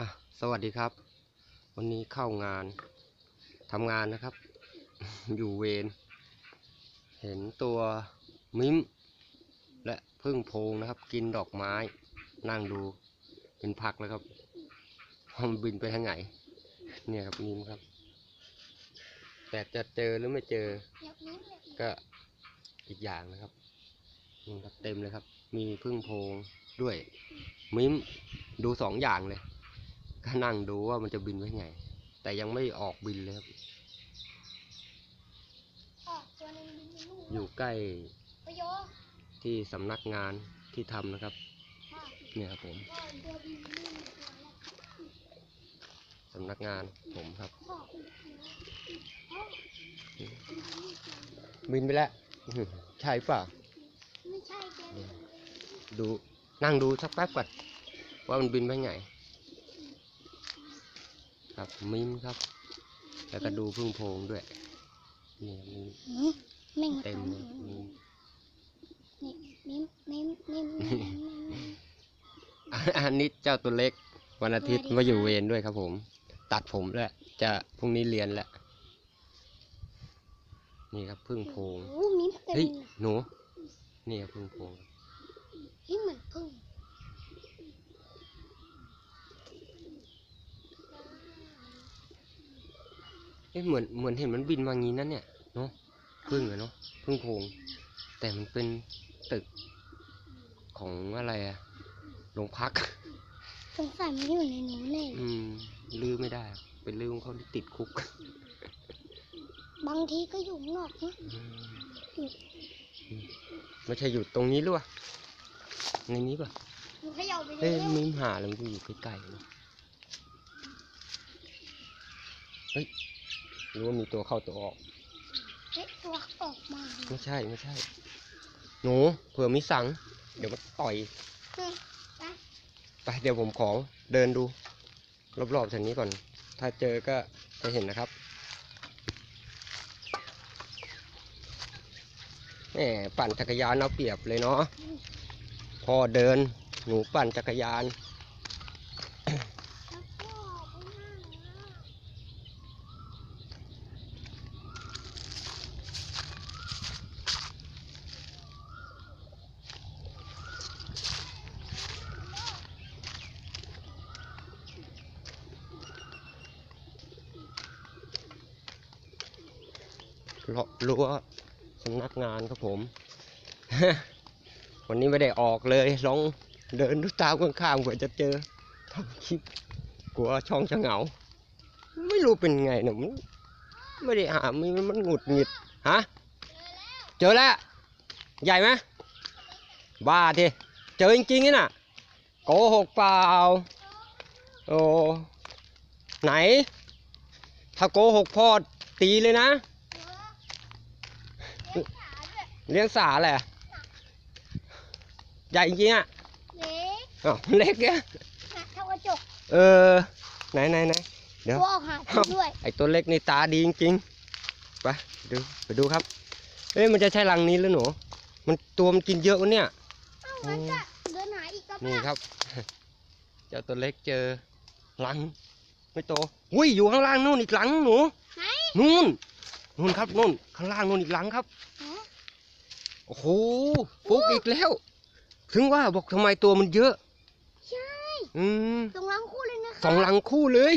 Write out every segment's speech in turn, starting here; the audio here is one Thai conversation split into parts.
อะสวัสดีครับ วันนี้เข้างานทำงานนะครับ อยู่เวรเห็นตัวมิ้ม และพึ่งโพงนะครับ กินดอกไม้นั่งดูเป็นพักแล้วครับว่ามันบินไปทางไหน เนี่ยครับมิ้มครับ แต่จะเจอหรือไม่เจอ ก็อีกอย่างนะครับนี่ครับเต็มเลยครับ มีพึ่งโพงด้วย มิ้มดูสองอย่างเลย ก็นั่งดูว่ามันจะบินไว้ไง แต่ยังไม่ออกบินเลยครับออกตัวหนึงบินไปนู่นอยู่ใกล้ไปโยที่สำนักงานที่ทำนะครับค่ะเนี่ยครับผมพ่อตัวบินไปนู่นตัวแรกสำนักงานผมครับพ่อพ่อบินไปแล้วอื้อหือใช่เปล่าไม่ใช่แกดูนั่งดูสักแป๊บก่อนว่ามันบินไปไง ครับมิ้มครับ แล้วก็ดูพึ่งโพรงด้วยเนี่ยมีหืมแม่งเต็มเลยมีนี่นิ่มนิ่มนิ่มนิ่มนิ่มนิ่มอะอันนี้เจ้าตัวเล็ก วันอาทิตย์สวัสดีมาอยู่ค่ะเวรด้วยครับผม ตัดผมแล้วจะพรุ่งนี้เรียนแล้วนี่ครับพึ่งโพรงโอ้โหมิ้มเต็มเฮ้ยเลยหนู นี่ครับพึ่งโพรงเฮ้ยเหมือนพึ่ง อ๊ะเหมือนเหมือนเห็นมันบินมางี้นั่นเนี่ยเนาะพึ่งอะเนาะพึ่งโพรงแต่มันเป็นตึกของอะไรอะโรงพัก สงสัยมันอยู่ในนู้นแน่เลยอืมลือไม่ได้อะเป็นลือของเขาที่ติดคุก บางทีก็อยู่ข้างนอกนะอืมอยู่อืมไม่ใช่อยู่ตรงนี้หรือวะในนี้ป่ะมันเขย่าไปเลเอ้ยยมีหาอะไรมันอยู่ใกล้ๆนะเฮ้ย หรือว่ามีตัวเข้าตัวออกเฮ้ยตัวออกมาไม่ใช่ไม่ใช่ หนูเผื่อมีสัง เดี๋ยวมันต่อยเฮ้ยไปไปเดี๋ยวผมขอเดินดู รอบๆแถวนี้ก่อน ถ้าเจอก็จะเห็นนะครับแหมปั่นจักรยานเอาเปรียบเลยเนาะพอเดินหนูปั่นจักรยาน แล้วก็ไปนั่งนะ เลาะรั้วสำนักงานครับผม วันนี้ไม่ได้ออกเลยลองเดินดูตามข้างๆเผื่อจะเจอทำคลิปกลัวช่องจะเหงา ไม่รู้เป็นไงเนี่มันไม่ได้หามันมันหงุดหงิดฮะเจอแล้ว ใหญ่ไหมบ้าทีเจอจริงๆนี่น่ะโกหกเปล่าโอ้ไหน ถ้าโกหกพ่อตีเลยนะ เลี้ยงขาด้วยเลี้ยงสาแหละใหญ่จริงๆอะเล็กอ้าวเล็กเนี่ยนะเท่ากระจกเออไหนไหนไหนเดี๋ยวตัวออกหากินด้วยไอตัวเล็กนี่ตาดีจริงๆไปดูไปดูครับเอ้ยมันจะใช่รังนี้หรือหนูมันตัวมันกินเยอะวะเนี่ยเอ้ามันจะเดินหาอีกก็นี่ปะครับเจ้าตัวเล็กเจอรังไม่โตอุ้ยอยู่ข้างล่างนู่นอีกหลังหนูไหนนู่ นนู่นครับนู่นข้างล่างนู่นอีกหลังครับฮะโอ้โหฟุกอีกแล้ว ถึงว่าบอกทำไมตัวมันเยอะ ใช่อืมตรงรังคู่เลยนะคะสองหลังคู่เลย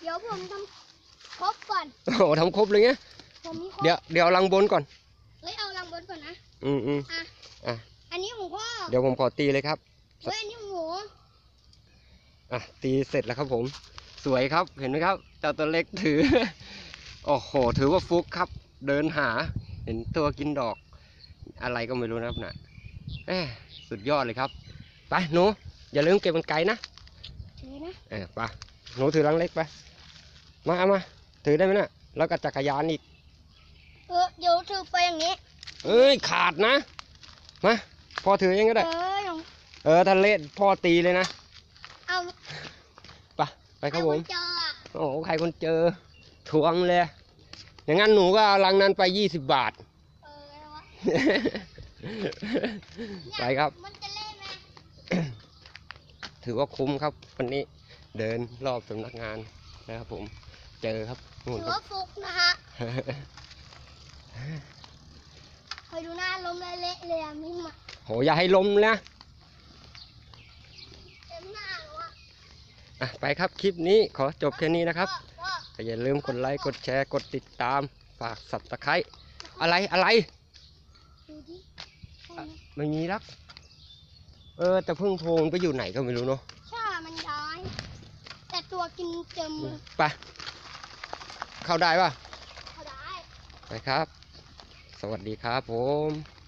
เดี๋ยวผมทำครบก่อนโอ้โหทำครบเลยไงผมมีครบเดี๋ยวเดี๋ยวเอาหลังบนก่อนเฮ้ยเอารังบนก่อนนะอืมอืมอะอะอันนี้ของพ่อเดี๋ยวผมขอตีเลยครับเฮ้ยอันนี้ของหนูอะตีเสร็จแล้วครับผม สวยครับเห็นไหมครับเจ้าตัวเล็กถือ โอ้โห ถือว่าฟุกครับ เดินหา เห็นตัวกินดอก อะไรก็ไม่รู้นะครับน่ะแหมสุดยอดเลยครับ ไปหนู อย่าลืมเก็บมันไกลนะถือนะเออไปหนูถือลังเล็กไป มาเอามา ถือได้ไหมน่ะแล้วก็จักรยานอีก เออเดี๋ยวถือไปอย่างนี้ เอ้ย ขาดนะ มาพอถือเองก็เอได้อลองเออถ้าเละพ่อตีเลยนะ เอาไปไปครับผมเอาไว้เจออะโอ้โหใครคนเจอ ทวงเลย อย่างนั้นหนูก็เอาลังนั้นไปยี่สิบบาท เอออะไรวะไปครับ มันจะเล่นไหมถือว่าคุ้มครับ วันนี้เดินรอบสำนักงานนะครับผม เจอครับนู่นถือครับ ว่าฟุกนะฮะคอยดูหน้าล้มเละๆเลยอะมิมอะโหอย่าให้ล้มนะเต็มหน้าเลยวอะอะไปครับคลิปนี้ขอจบแค่นี้นะครับ พ่อแต่อย่าลืมกดไลค์กดแชร์กดติดตามฝากสับตะไคร้อะไรอะไรดูดิใช่ไหมไม่มีรัก เออ แต่พึ่งโพงไปอยู่ไหนก็ไม่รู้เนาะใช่มันย้าย แต่ตัวกินเต็มเลยไปเข้าได้ป่ะเขาได้ ไปครับ สวัสดีครับผม